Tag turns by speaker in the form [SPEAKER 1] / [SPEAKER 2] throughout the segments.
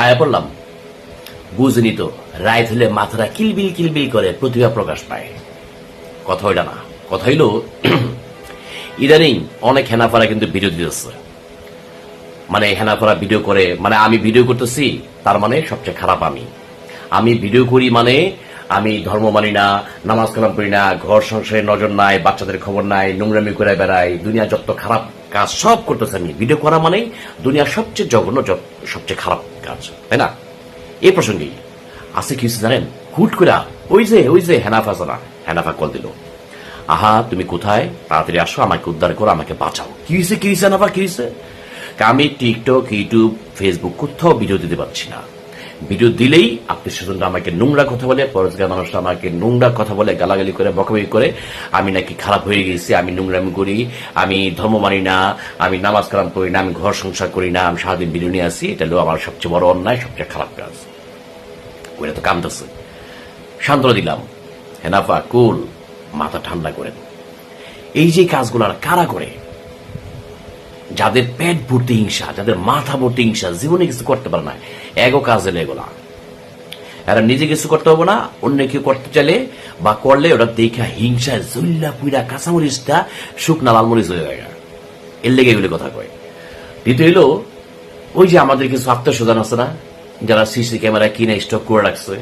[SPEAKER 1] আয়া পড়লাম। বুঝিনি তো, রায় হলে মাথাটা কিলবিল কিলবিল করে প্রতিভা প্রকাশ পায়। কথা ওইটা না, কথা হইল, ইদানিং অনেক হেনাফারা কিন্তু ভিডিও দিতেছে। মানে হেনাফারা ভিডিও করে মানে আমি ভিডিও করতেছি, তার মানে সবচেয়ে খারাপ আমি। আমি ভিডিও করি মানে আমি ধর্ম মানি না, নামাজ কালাম করি না, ঘর সংসারে নজর নাই, বাচ্চাদের খবর নাই, নোংরামি করে বেড়াই, দুনিয়া যত খারাপ কাজ সব করতেছে আমি। ভিডিও করা মানে দুনিয়ার সবচেয়ে জঘন্য, সবচেয়ে খারাপ কাজ তাই না? এ প্রসঙ্গেই আসে কি জানেন, হুট করে ওই যে ওই যে হেনাফা জানা, হেনাফা কল দিল। আহা, তুমি কোথায়? তাড়াতাড়ি আসো, আমাকে উদ্ধার করো, আমাকে বাঁচাও। কি হয়েছে কি হয়েছে হেনাফা, কি হয়েছে আমি টিকটক, ইউটিউব, ফেসবুক কোথাও ভিডিও দিতে পারছি না। ভিডিও দিলেই আপনি স্বজনরা আমাকে নোংরা কথা বলে পরস্কার মানুষরা আমাকে নোংরা কথা বলে, গালাগালি করে, বকাবকি করে, আমি নাকি খারাপ হয়ে গেছি, আমি নোংরামি করি, আমি ধর্ম মানি না, আমি নামাজ কালাম করি না, আমি ঘর সংসার করি না, আমি সারাদিন ভিডিও নিয়ে আসি, এটা হলো আমার সবচেয়ে বড় অন্যায়, সবচেয়ে খারাপ কাজ। ওইটা তো কামতেছে সান্ত্বনা দিলাম। হেনাফা, কুল, মাথা ঠান্ডা করেন। এই যে কাজগুলো কারা করে? যাদের পেট ভর্তি হিংসা, যাদের মাথা ভর্তি হিংসা, জীবনে কিছু করতে পারে না এগো কাজ এগুলা এরা নিজে কিছু করতে হবে না, অন্য কেউ করতে চাইলে বা করলে ওরা দেখা হিংসা জল্লা পুইরা কাঁচামরিচটা শুকনা লালমরিচ হয়ে যায়। এর লেগে এগুলি কথা কয়। দ্বিতীয় হলো ওই যে আমাদের কিছু আত্মীয় স্বজন আছে না, যারা সিসি ক্যামেরা কিনে স্টক করে রাখছে,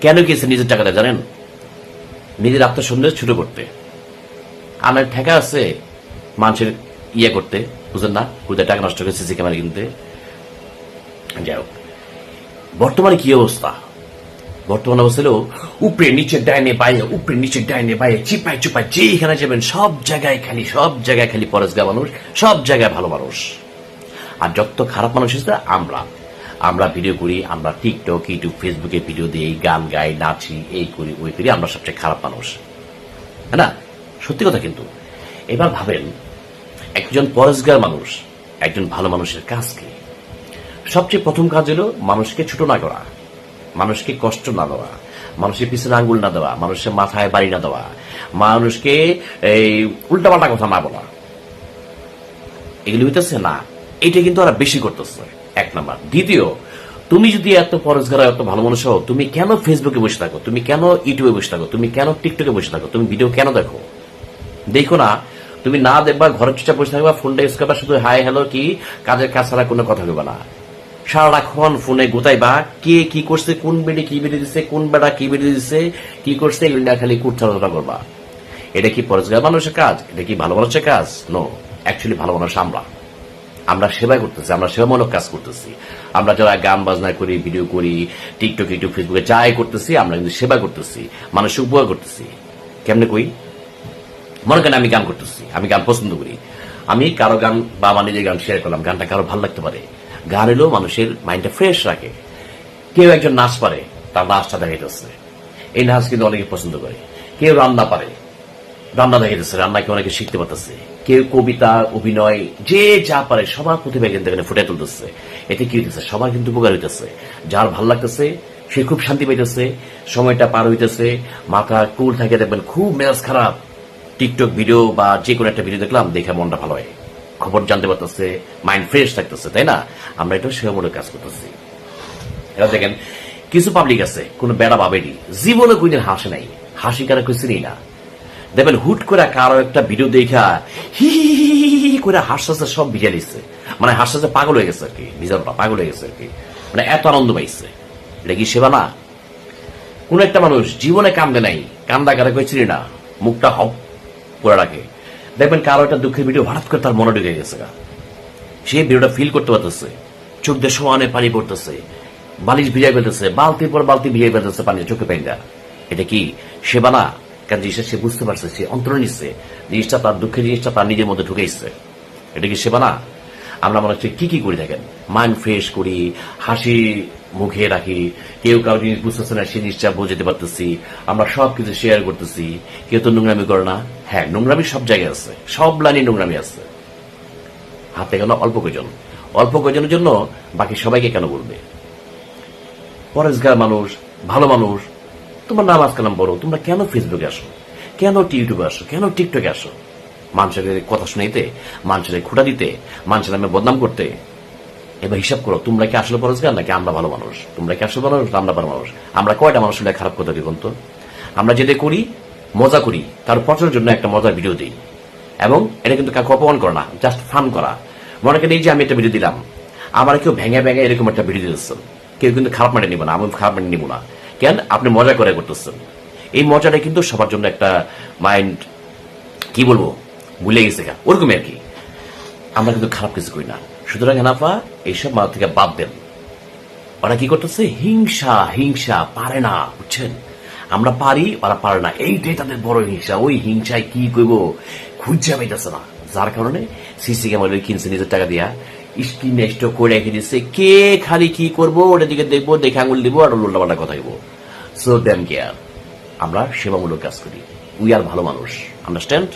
[SPEAKER 1] কেন গিয়েছে নিজের টাকাটা জানেন? নিজের আত্মসন্দেহ ছোট করতে। আমার ঠেকা আছে মানুষের ইয়ে করতে। বুঝলেন না কোথায় টাকা নষ্ট করে সিসি ক্যামেরা কিনতে। যাই হোক, বর্তমানে কি অবস্থা? বর্তমান অবস্থা হলো, উপরে নিচে ডাইনে বাইরে উপরে নিচে ডাইনে বাইরে চিপাই চুপাই যেখানে যাবেন, সব জায়গায় খালি, সব জায়গায় খালি পরেশগা মানুষ, সব জায়গায় ভালো মানুষ। আর যত খারাপ মানুষ আছে আমরা। আমরা ভিডিও করি, আমরা টিকটক ইউটিউব ফেসবুকে ভিডিও দিই, গান গাই, নাচি, এই করি, ওই করি, আমরা সবচেয়ে খারাপ মানুষ। হ্যাঁ না? সত্যি কথা কিন্তু। এবার ভাবেন একজন পরেশগার মানুষ, একজন ভালো মানুষের কাজ কি? সবচেয়ে প্রথম কাজ হলো মানুষকে ছোট না করা, মানুষকে কষ্ট না দেওয়া, মানুষের পিছনে আঙ্গুল না দেওয়া, মানুষের মাথায় বাড়ি না দেওয়া, মানুষকে এই উল্টাপাল্টা কথা না বলা। এগুলি হইতেছে না এটা কিন্তু ওরা বেশি করতেছে। এক নাম্বার। দ্বিতীয়, তুমি যদি এত পরস্কার এত ভালো মানুষ হও, তুমি কেন ফেসবুকে বসে থাকো? তুমি কেন ইউটিউবে বসে থাকো? তুমি কেন টিকটকে বসে থাকো? তুমি ভিডিও কেন দেখো? দেখো না তুমি না দেখবা ঘরের চুচা বসে থাকবা ফোনটা ইউজ করবা, শুধু হাই হ্যালো কি, কাজের কাজ ছাড়া কোনো কথা কইবা না। সারাক্ষণ ফোনে গোতাইবা কে কি করছে, কোন বেডে কি বেডে দিছে, কোন বেড়া কি বেডে দিছে, কি করছে নিয়ে খালি কুটছাড়া করবা। এটা কি পরিষ্কার মানুষের কাজ? এটা কি ভালো মানুষের কাজ? নো অ্যাকচুয়ালি ভালো মানুষ আমরা। আমরা সেবা করতেছি, আমরা সেবামূলক কাজ করতেছি। আমরা যারা গান বাজনা করি ভিডিও করি টিকটক ইউটিউব ফেসবুকে যাই করতেছি, আমরা কিন্তু সেবা করতেছি, মানুষের উপকার করতেছি। কেমনে কই? মনে করেন আমি গান করতেছি, আমি গান পছন্দ করি। আমি কারও গান বা আমার নিজের গান শেয়ার করলাম, গানটা কারও ভালো লাগতে পারে। গান এলেও মানুষের মাইন্ডটা ফ্রেশ রাখে। কেউ একজন নাচ পারে, তার নাচটা দেখাইতেছে। এই নাচ কিন্তু অনেকে পছন্দ করে। কেউ রান্না পারে, রান্না দেখাইতেছে, রান্নাকে অনেকে শিখতে পারতেছে। কেউ কবিতা, অভিনয়, যে যা পারে, সবার প্রতিভা কিন্তু এখানে ফুটে তুলতেছে। এতে কি হইতেছে? সবার কিন্তু উপকার হইতেছে। যার ভালো লাগতেছে, সে খুব শান্তি পাইতেছে। সময়টা পার হইতেছে, মাথা কুল থাকে, দেখবেন খুব মেজাজ খারাপ। টিকটক ভিডিও বা যে কোনো একটা ভিডিও দেখলাম, দেখে মনটা ভালো হয়। খবর জানতে পারতেছে মাইন্ড ফ্রেশ থাকতেছে, তাই না? আমরা এটা সেবামূলক কাজ করতেছি। এবার দেখেন, কিছু পাবলিক আছে, কোন বেড়া ভাবেনি। জীবনে কোনদিন হাসে নাই। হাসি কারা কেউ চিনি না। দেখবেন, হুট করে কারও একটা ভিডিও দেখা, হি করে হাসতেছে, সব ভিজা লিখছে মানে হাসতেছে, পাগল হয়ে গেছে আর কি ভিজারটা পাগল হয়ে গেছে আর কি। মানে এত আনন্দ পাইছে। এটা কি সেবা না? কোন একটা মানুষ জীবনে কান্দে নাই, কান্দা কারা চিনি না? মুখটা হপ করে রাখে। দেখবেন কারও একটা দুঃখের ভিডিও হঠাৎ করে তার মনে ঢুকে গেছে সে ভিডিওটা ফিল করতে পারতেছে। চোখ দিয়ে সমানে পানি পড়তেছে। বালিশ ভিজাই ফেলতেছে। বালতির পর বালতি ভিজাই ফেলতেছে পানি চোখে না এটা কি সেবা না? কারণ জিনিসটা সে বুঝতে পারছে, সে অন্তর নিচ্ছে জিনিসটা তার দুঃখের জিনিসটা তার নিজের মধ্যে ঢুকেছে এটা কি সেবা না? আমরা মনে হচ্ছে কি কি করে থাকেন মাইন্ড ফ্রেশ করি, হাসি মুখে রাখি। কেউ কারও জিনিস বুঝতেছে না, সে জিনিসটা বোঝাতে পারতেছি। আমরা সব কিছু শেয়ার করতেছি। কেউ তো নোংরামি করে না। হ্যাঁ নোংরামি সব জায়গায় আছে। সব লাইনে নোংরামি আছে। হাতে গেল অল্প কজন অল্প কজনের জন্য বাকি সবাইকে কেন বলবে? পরেশগার মানুষ, ভালো মানুষ, তোমার নামাজ কালাম বড় তোমরা কেন ফেসবুকে আসো? কেন ইউটিউবে আসো? কেন টিকটকে আসো? মানুষের কথা শুনাইতে, মানুষের খোটা দিতে, মানুষের নামে বদনাম করতে এবার হিসাব করো, তোমরা কি আসলে পরোজগার নাকি আমরা ভালো মানুষ? তোমরা কি আসলে ভালো মানুষ আমরা ভালো মানুষ? আমরা কয়টা মানুষ হলে খারাপ কথা দিই বলতো আমরা যেটা করি, মজা করি, তার প্রচারের জন্য একটা মজার ভিডিও দিই। এবং এটা কিন্তু কাউকে অপমান করে না জাস্ট ফান করা। মনে করেন এই যে আমি একটা ভিডিও দিলাম, আমার কেউ ভেঙে ভেঙে এরকম একটা ভিডিও দিচ্ছেন কেউ কিন্তু খারাপ মানে নিব না, আমি খারাপ মানে নিব না। কেন? আপনি মজা করে করতেছেন। এই মজাটা কিন্তু সবার জন্য একটা মাইন্ড কি বলব, ভুলে গেছে ওরকমই আর কি। আমরা কিন্তু খারাপ কিছু করি না। সুতরাং হেনাফা এইসব মাথা থেকে বাদ দেন। ওরা কি করতেছে? হিংসা হিংসা, পারে না, বুঝছেন? আমরা পারি, ওরা পারে না। এইটাই তাদের বড় হিংসা। ওই হিংসায় কি করব? খুঁজে পাইতেছে না। যার কারণে সিসি ক্যামেরা কিনছে নিজের টাকা দিয়া। স্ক্রিন স্টক করে রেখে দিচ্ছে কে খালি কি করব? ওটা দিকে দেখব, দেখে আঙুল দিব আর উল্টাপাল্টা কথা দিব সো দেন কেয়ার আমরা সেবামূলক কাজ করি। উই আর ভালো মানুষ। আন্ডারস্ট্যান্ড